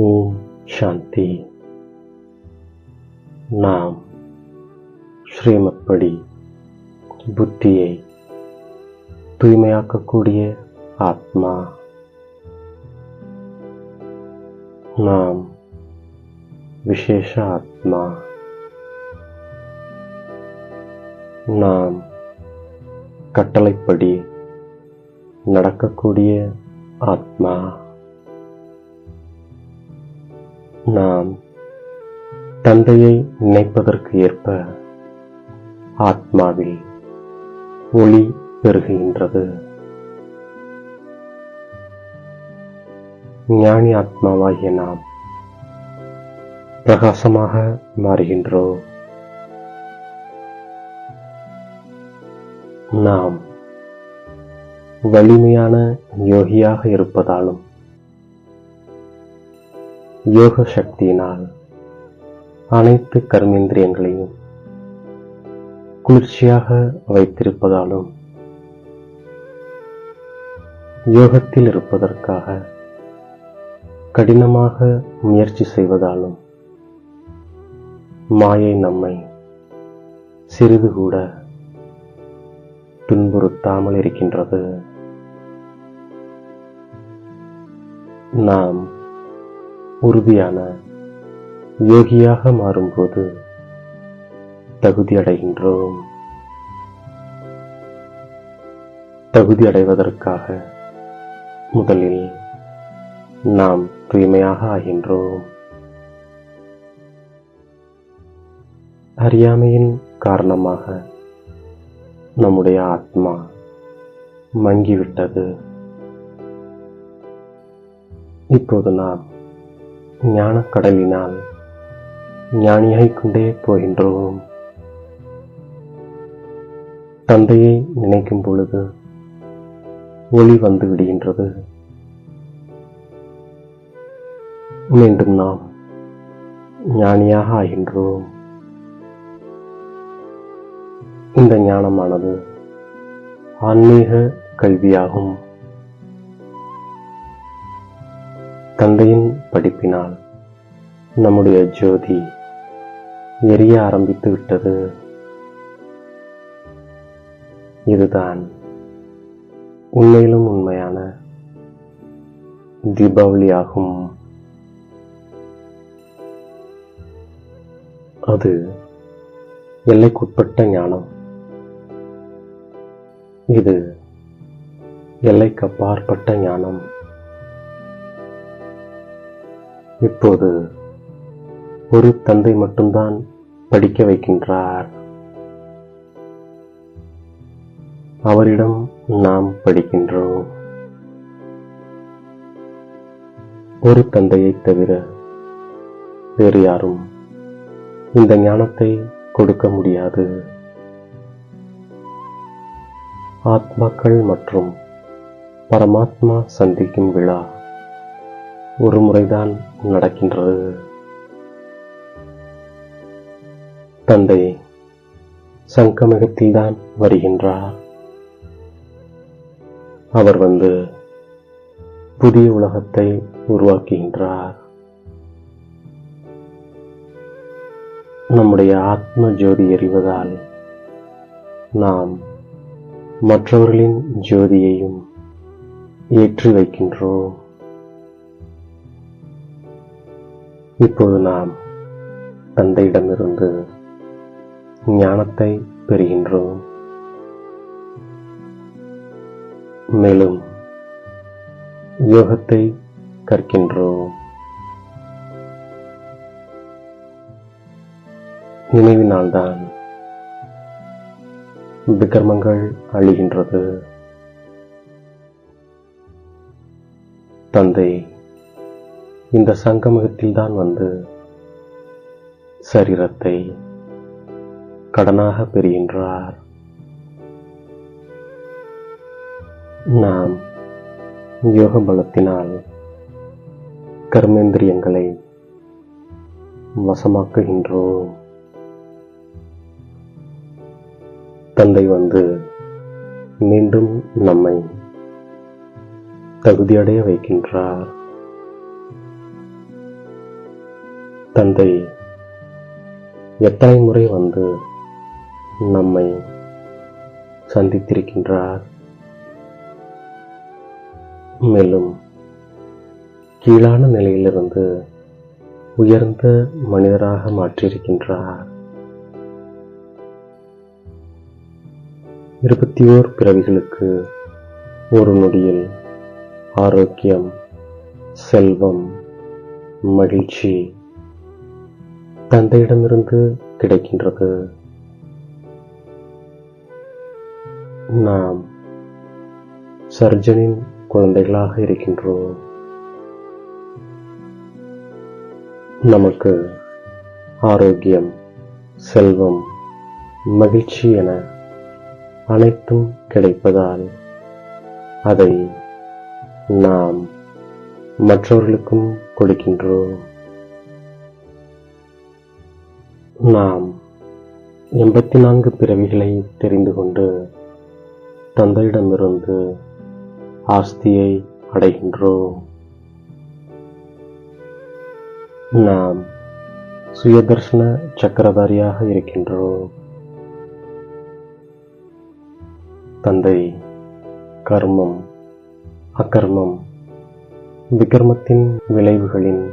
ஓம் சாந்தி. நாம் ஸ்ரீமத்படி புத்தியை தூய்மையாக்கக்கூடிய ஆத்மா. நாம் விசேஷ ஆத்மா. நாம் கட்டளைப்படி நடக்கக்கூடிய ஆத்மா. நாம் தந்தையை நினைப்பதற்கு ஏற்ப ஆத்மாவில் ஒளி பெருகுகின்றது ஞானி ஆத்மாவாகிய நாம் பிரகாசமாக மாறுகின்றோம் நாம் வலிமையான யோகியாக இருப்பதாலும் யோக சக்தியினால் அனைத்து கர்மேந்திரியங்களையும் குளிர்ச்சியாக வைத்திருப்பதாலும் யோகத்தில் இருப்பதற்காக கடினமாக முயற்சி செய்வதாலும் மாயை நம்மை சிறிது கூட துன்புறுத்தாமல் இருக்கின்றது. நாம் உறுதியான யோகியாக மாறும்போது தகுதி அடைகின்றோம். தகுதி அடைவதற்காக முதலில் நாம் தூய்மையாக ஆகின்றோம். அறியாமையின் காரணமாக நம்முடைய ஆத்மா மங்கிவிட்டது. இப்போது நாம் ஞானக்கடலினால் ஞானியாகிக் கொண்டே போகின்றோம். தந்தையை நினைக்கும் பொழுது ஒளி வந்து விடுகின்றது. மீண்டும் நாம் ஞானியாக ஆகின்றோம். இந்த ஞானமானது ஆன்மீக கல்வியாகும். தந்தையின் படிப்பினால் நம்முடைய ஜோதி எரிய ஆரம்பித்து விட்டது. இதுதான் உண்மையிலும் உண்மையான தீபாவளி ஆகும் அது எல்லைக்குட்பட்ட ஞானம். இது எல்லைக்கு அப்பாற்பட்ட ஞானம். இப்போது ஒரு தந்தை மட்டும்தான் படிக்க வைக்கின்றார். அவரிடம் நாம் படிக்கின்றோம். ஒரு தந்தையை தவிர வேறு யாரும் இந்த ஞானத்தை கொடுக்க முடியாது. ஆத்மாக்கள் மற்றும் பரமாத்மா சந்திக்கும் விழா ஒரு முறைதான் நடக்கின்றது. தந்தை சங்கமிகத்தில்தான் வருகின்றார். அவர் வந்து புதிய உலகத்தை உருவாக்குகின்றார். நம்முடைய ஆத்ம ஜோதி எறிவதால் நாம் மற்றவர்களின் ஜோதியையும் ஏற்றி வைக்கின்றோம். இப்போது நாம் தந்தையிடமிருந்து ஞானத்தை பெறுகின்றோம். மேலும் யோகத்தை கற்கின்றோம். நினைவினால்தான் விக்ரமங்கள் அழிகின்றது. தந்தை இந்த சங்கமுகத்தில்தான் வந்து சரீரத்தை கடனாக பெறுகின்றார். நாம் யோக பலத்தினால் கர்மேந்திரியங்களை வசமாக்குகின்றோம். தந்தை வந்து மீண்டும் நம்மை தகுதியடைய வைக்கின்றார். தந்தை எத்தனை முறை வந்து நம்மை சந்தித்திருக்கின்றார்? மேலும் கீழான நிலையிலிருந்து உயர்ந்த மனிதராக மாற்றியிருக்கின்றார். இருபத்தி ஓர் பிறவிகளுக்கு ஒரு நொடியில் ஆரோக்கியம் செல்வம் மகிழ்ச்சி தந்தையிடமிருந்து கிடைக்கின்றது. நாம் சர்ஜனின் குழந்தைகளாக இருக்கின்றோம். நமக்கு ஆரோக்கியம் செல்வம் மகிழ்ச்சி என அனைத்தும் கிடைப்பதால் அதை நாம் மற்றவர்களுக்கும் கொடுக்கின்றோம். நாம் எண்பத்தி நான்கு பிறவிகளை தெரிந்து கொண்டு தந்தையிடமிருந்து ஆஸ்தியை அடைகின்றோம். நாம் சுயதர்ஷன சக்கரதாரியாக இருக்கின்றோம். தந்தை கர்மம் அகர்மம் விக்ரமத்தின் விளைவுகளின்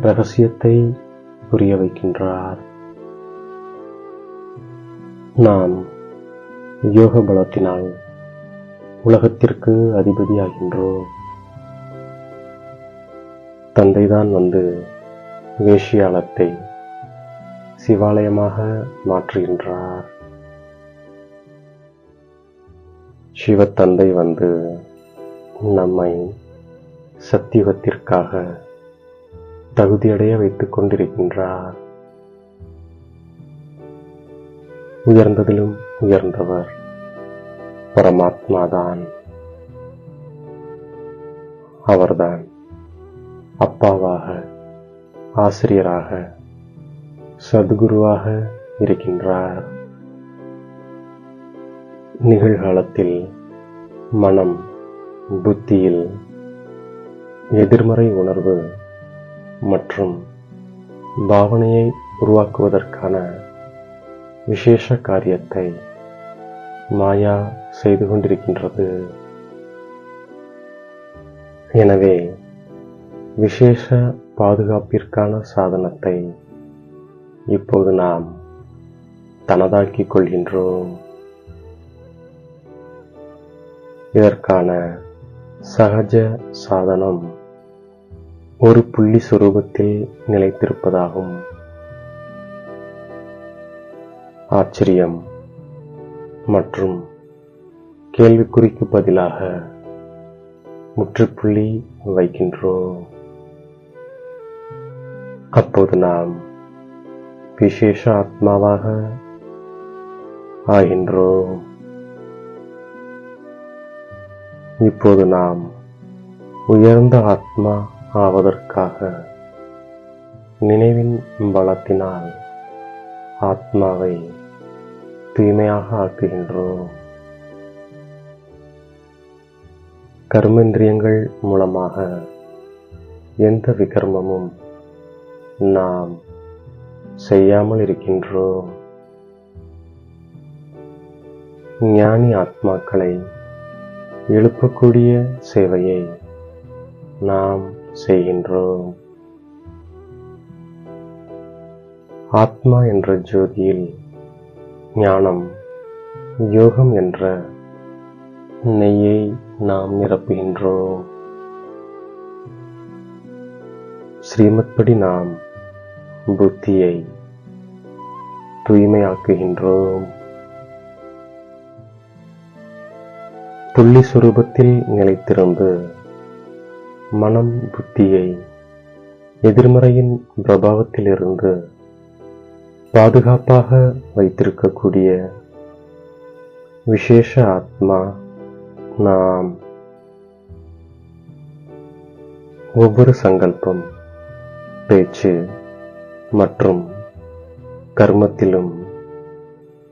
ரகசியத்தை புரிய வைக்கின்றார். நாம் யோக பலத்தினால் உலகத்திற்கு அதிபதியாகின்றோம். தந்தைதான் வந்து வேஷியாலத்தை சிவாலயமாக மாற்றுகின்றார். சிவத்தந்தை வந்து நம்மை சத்தியுகத்திற்காக தகுதியடைய வைத்துக் கொண்டிருக்கின்றார். உயர்ந்ததிலும் உயர்ந்தவர் பரமாத்மாதான். அவர்தான் அப்பாவாக ஆசிரியராக சத்குருவாக இருக்கின்றார். நிகழ்காலத்தில் மனம் புத்தியில் எதிர்மறை உணர்வு மற்றும் பாவனையை உருவாக்குவதற்கான விசேஷ காரியத்தை மாயா செய்து கொண்டிருக்கின்றது. எனவே விசேஷ பாதுகாப்பிற்கான சாதனத்தை இப்போது நாம் தனதாக்கிக் கொள்கின்றோம். இதற்கான சகஜ சாதனம் ஒரு புள்ளி சுரூபத்தில் நிலைத்திருப்பதாகும். ஆச்சரியம் மற்றும் கேள்விக்குறிக்கு பதிலாக முற்றுப்புள்ளி வைக்கின்றோம். அப்போது நாம் விசேஷ ஆத்மாவாக ஆகின்றோம். இப்போது நாம் உயர்ந்த ஆத்மா ஆவதற்காக நினைவின் பலத்தினால் ஆத்மாவை தூய்மையாக ஆக்குகின்றோம். கர்மேந்திரியங்கள் மூலமாக எந்த விகர்மமும் நாம் செய்யாமல் இருக்கின்றோம். ஞானி ஆத்மாக்களை எழுப்பக்கூடிய சேவையை நாம் செய்கின்றோம். ஆத்மா என்ற ஜோதியில் ஞானம் யோகம் என்ற நெய்யை நாம் நிரப்புகின்றோம். ஸ்ரீமத்படி நாம் புத்தியை தூய்மையாக்குகின்றோம். துள்ளி சுரூபத்தில் நிலைத்திருந்து மனம் புத்தியை எதிர்மறையின் பிரபாவத்திலிருந்து பாதுகாப்பாக வைத்திருக்கக்கூடிய விசேஷ ஆத்மா நாம். ஒவ்வொரு சங்கல்பம் பேச்சு மற்றும் கர்மத்திலும்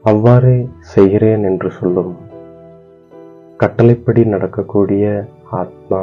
அவ்வாறே செய்கிறேன் என்று சொல்லும் கட்டளைப்படி நடக்கக்கூடிய ஆத்மா